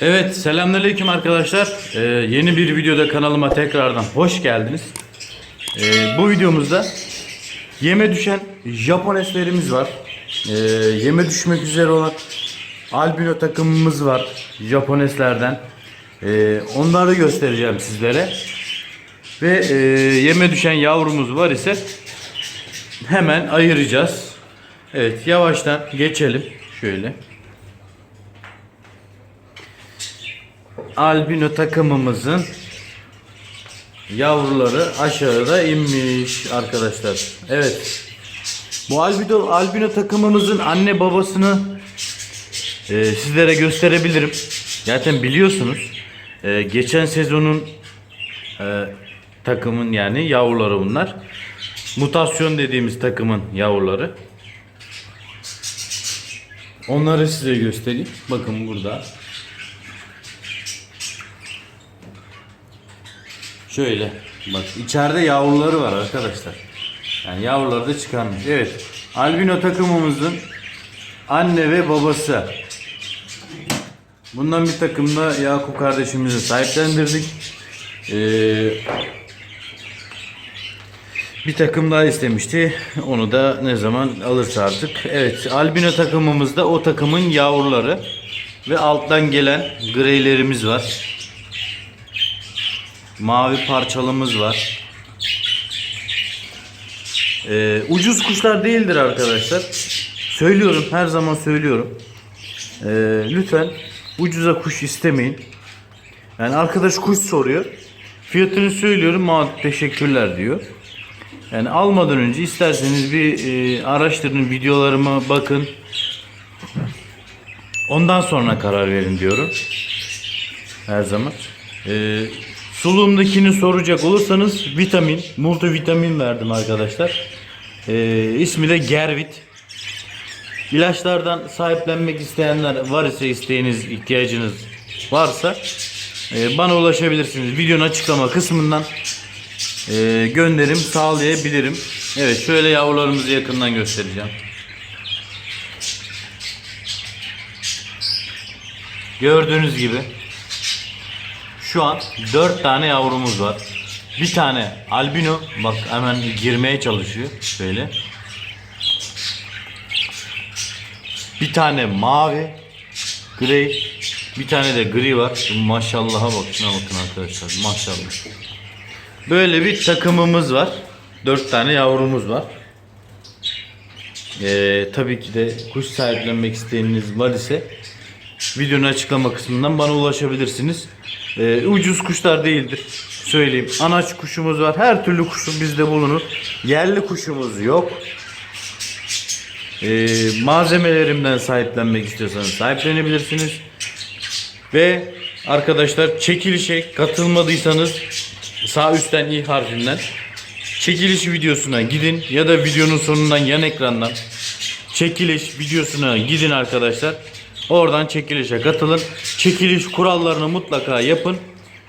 Evet, selamünaleyküm arkadaşlar. Ee, yeni bir videoda kanalıma tekrardan hoş geldiniz. Ee, bu videomuzda yeme düşen Japoneslerimiz var. Ee, yeme düşmek üzere olan albino takımımız var Japoneslerden. Ee, onları göstereceğim sizlere. Ve e, yeme düşen yavrumuz var ise hemen ayıracağız. Evet, yavaştan geçelim şöyle. Albino takımımızın yavruları aşağıda inmiş arkadaşlar. Evet. Bu albino albino takımımızın anne babasını e, sizlere gösterebilirim. Zaten biliyorsunuz. e, geçen sezonun e, takımın yani yavruları bunlar. Mutasyon dediğimiz takımın yavruları. Onları size göstereyim. Bakın burada. Şöyle bak içeride yavruları var arkadaşlar. Yani yavruları da çıkarmış. Evet. Albino takımımızın anne ve babası. Bundan bir takım da Yakup kardeşimizi sahiplendirdik. Ee, bir takım daha istemişti. Onu da ne zaman alırsa artık. Evet, albino takımımızda o takımın yavruları ve alttan gelen greylerimiz var. Mavi parçalımız var. Ee, ucuz kuşlar değildir arkadaşlar. Söylüyorum, her zaman söylüyorum. Ee, lütfen ucuza kuş istemeyin. Yani arkadaş kuş soruyor. Fiyatını söylüyorum, "Aa, teşekkürler diyor. Yani almadan önce isterseniz bir e, araştırın, videolarıma bakın. Ondan sonra karar verin diyorum. Her zaman. Ee, suluğumdakini soracak olursanız vitamin, multivitamin verdim arkadaşlar. Ee, ismi de Gervit. İlaçlardan sahiplenmek isteyenler var ise isteğiniz, ihtiyacınız varsa e, bana ulaşabilirsiniz. Videonun açıklama kısmından e, gönderim sağlayabilirim. Evet şöyle yavrularımızı yakından göstereceğim. Gördüğünüz gibi şu an 4 tane yavrumuz var. Bir tane albino bak hemen girmeye çalışıyor şöyle. Bir tane mavi, grey, bir tane de gri var. Maşallah'a bak şuna bakın arkadaşlar maşallah. Böyle bir takımımız var. 4 tane yavrumuz var. Ee, tabii ki de kuş sahiplenmek isteyeniniz var ise videonun açıklama kısmından bana ulaşabilirsiniz. Ee, ucuz kuşlar değildir. Söyleyeyim. Anaç kuşumuz var. Her türlü kuşu bizde bulunur. Yerli kuşumuz yok. Ee, malzemelerimden sahiplenmek istiyorsanız sahiplenebilirsiniz. Ve arkadaşlar çekilişe katılmadıysanız sağ üstten i harfinden çekiliş videosuna gidin ya da videonun sonundan yan ekrandan çekiliş videosuna gidin arkadaşlar. Oradan çekilişe katılın. Çekiliş kurallarını mutlaka yapın.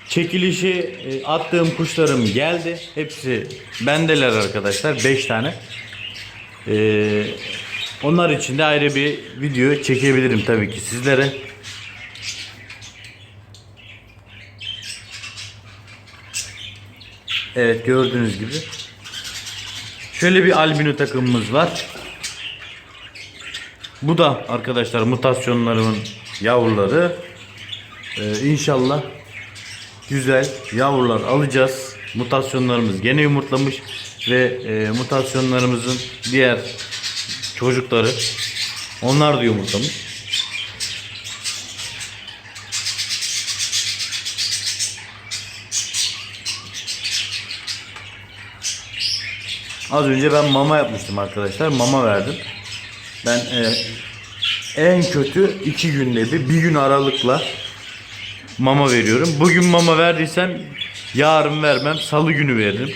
Çekilişi e, attığım kuşlarım geldi. Hepsi bendeler arkadaşlar. 5 tane. Ee, onlar için de ayrı bir video çekebilirim tabii ki sizlere. Evet gördüğünüz gibi. Şöyle bir albino takımımız var. Bu da arkadaşlar mutasyonlarımın yavruları. Ee, inşallah güzel yavrular alacağız. Mutasyonlarımız gene yumurtlamış ve e, mutasyonlarımızın diğer çocukları onlar da yumurtlamış. Az önce ben mama yapmıştım arkadaşlar. Mama verdim. Ben e, en kötü iki günde bir, bir gün aralıkla mama veriyorum. Bugün mama verdiysem yarın vermem. Salı günü veririm.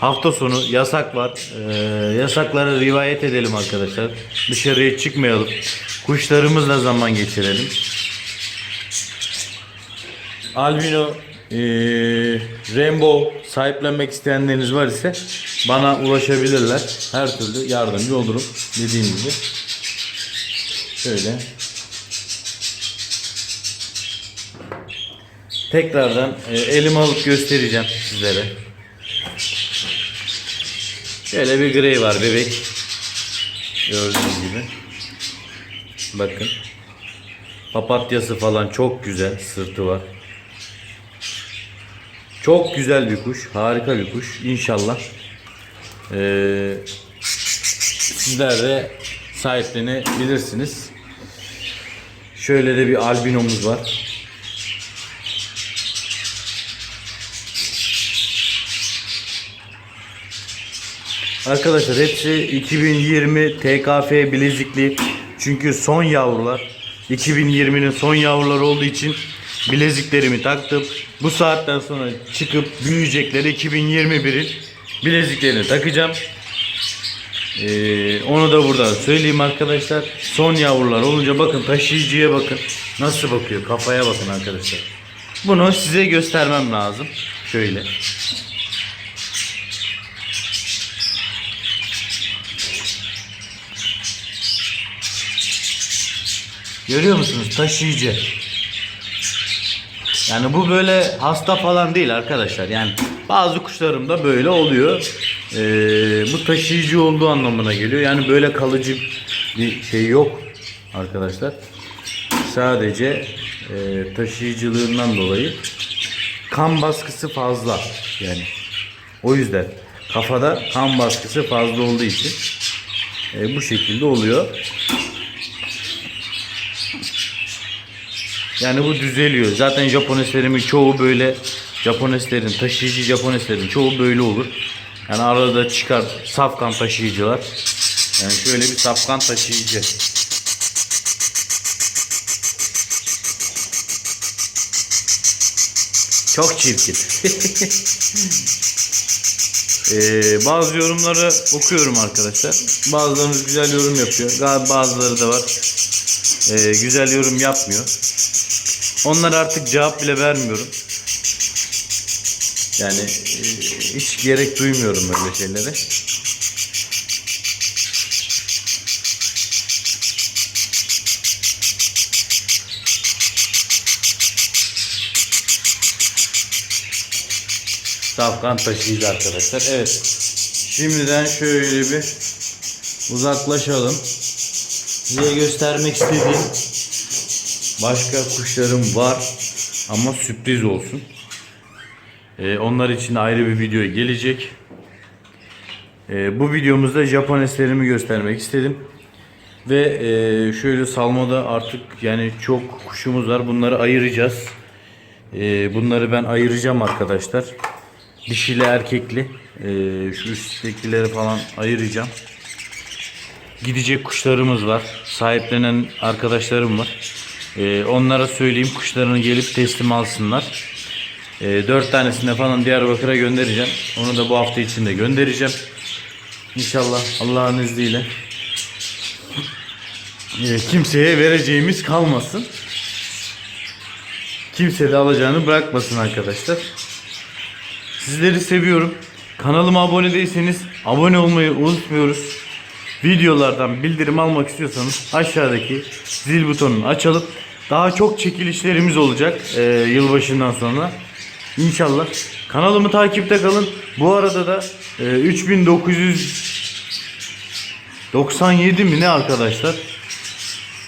Hafta sonu yasak var. Ee, yasakları rivayet edelim arkadaşlar. Dışarıya çıkmayalım. Kuşlarımızla zaman geçirelim. Albino ee, Rainbow sahiplenmek isteyenleriniz var ise bana ulaşabilirler. Her türlü yardımcı olurum dediğim gibi. Şöyle. tekrardan e, elime alıp göstereceğim sizlere. Şöyle bir grey var bebek. Gördüğünüz gibi. Bakın. Papatyası falan çok güzel. Sırtı var. Çok güzel bir kuş. Harika bir kuş. İnşallah. Ee, sizler de sahiplenebilirsiniz. Şöyle de bir albinomuz var. Arkadaşlar hepsi 2020 TKF bilezikli. Çünkü son yavrular 2020'nin son yavruları olduğu için bileziklerimi taktım. Bu saatten sonra çıkıp büyüyecekleri 2021'in bileziklerini takacağım. Ee, onu da buradan söyleyeyim arkadaşlar. Son yavrular olunca bakın taşıyıcıya bakın. Nasıl bakıyor? Kafaya bakın arkadaşlar. Bunu size göstermem lazım. Şöyle. Görüyor musunuz? Taşıyıcı. Yani bu böyle hasta falan değil arkadaşlar. Yani bazı kuşlarımda böyle oluyor. Ee, bu taşıyıcı olduğu anlamına geliyor. Yani böyle kalıcı bir şey yok arkadaşlar. Sadece e, taşıyıcılığından dolayı kan baskısı fazla. Yani o yüzden kafada kan baskısı fazla olduğu için e, bu şekilde oluyor. Yani bu düzeliyor. Zaten Japoneslerimin çoğu böyle Japoneslerin, taşıyıcı Japoneslerin çoğu böyle olur. Yani arada çıkar safkan taşıyıcılar. Yani şöyle bir safkan taşıyıcı. Çok çirkin. Ee, bazı yorumları okuyorum arkadaşlar. Bazılarınız güzel yorum yapıyor. Bazıları da var. Ee, güzel yorum yapmıyor. Onlara artık cevap bile vermiyorum. Yani e, hiç gerek duymuyorum böyle şeylere. Safkan taşıyıcı arkadaşlar. Evet. Şimdiden şöyle bir uzaklaşalım. Size göstermek istediğim başka kuşlarım var ama sürpriz olsun. Ee, onlar için ayrı bir video gelecek. Ee, bu videomuzda Japoneslerimi göstermek istedim. Ve e, şöyle salmada artık yani çok kuşumuz var. Bunları ayıracağız. Ee, bunları ben ayıracağım arkadaşlar. Dişili erkekli. Ee, şu üsttekileri falan ayıracağım. Gidecek kuşlarımız var. Sahiplenen arkadaşlarım var. Ee, onlara söyleyeyim kuşlarını gelip teslim alsınlar. Ee, 4 tanesini falan Diyarbakır'a göndereceğim. Onu da bu hafta içinde göndereceğim. İnşallah Allah'ın izniyle. Ee, kimseye vereceğimiz kalmasın. Kimse de alacağını bırakmasın arkadaşlar. Sizleri seviyorum. Kanalıma abone değilseniz abone olmayı unutmuyoruz. Videolardan bildirim almak istiyorsanız aşağıdaki zil butonunu açalım. Daha çok çekilişlerimiz olacak e, yılbaşından sonra. İnşallah. Kanalımı takipte kalın. Bu arada da e, 3997 mi ne arkadaşlar?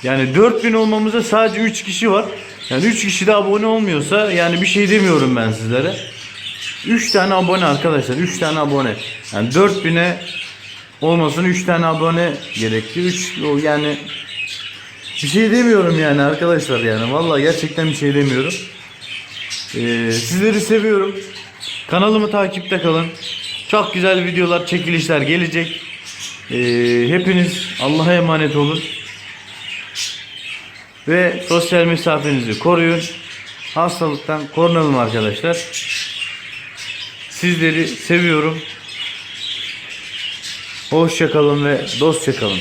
Yani 4000 olmamıza sadece 3 kişi var. Yani 3 kişi de abone olmuyorsa yani bir şey demiyorum ben sizlere. 3 tane abone arkadaşlar. 3 tane abone. Yani 4000'e olmasın 3 tane abone gerekti. 3 yani bir şey demiyorum yani arkadaşlar yani. Vallahi gerçekten bir şey demiyorum. Ee, sizleri seviyorum. Kanalımı takipte kalın. Çok güzel videolar, çekilişler gelecek. Ee, hepiniz Allah'a emanet olun. Ve sosyal mesafenizi koruyun. Hastalıktan korunalım arkadaşlar. Sizleri seviyorum. Hoşça kalın ve dostça kalın.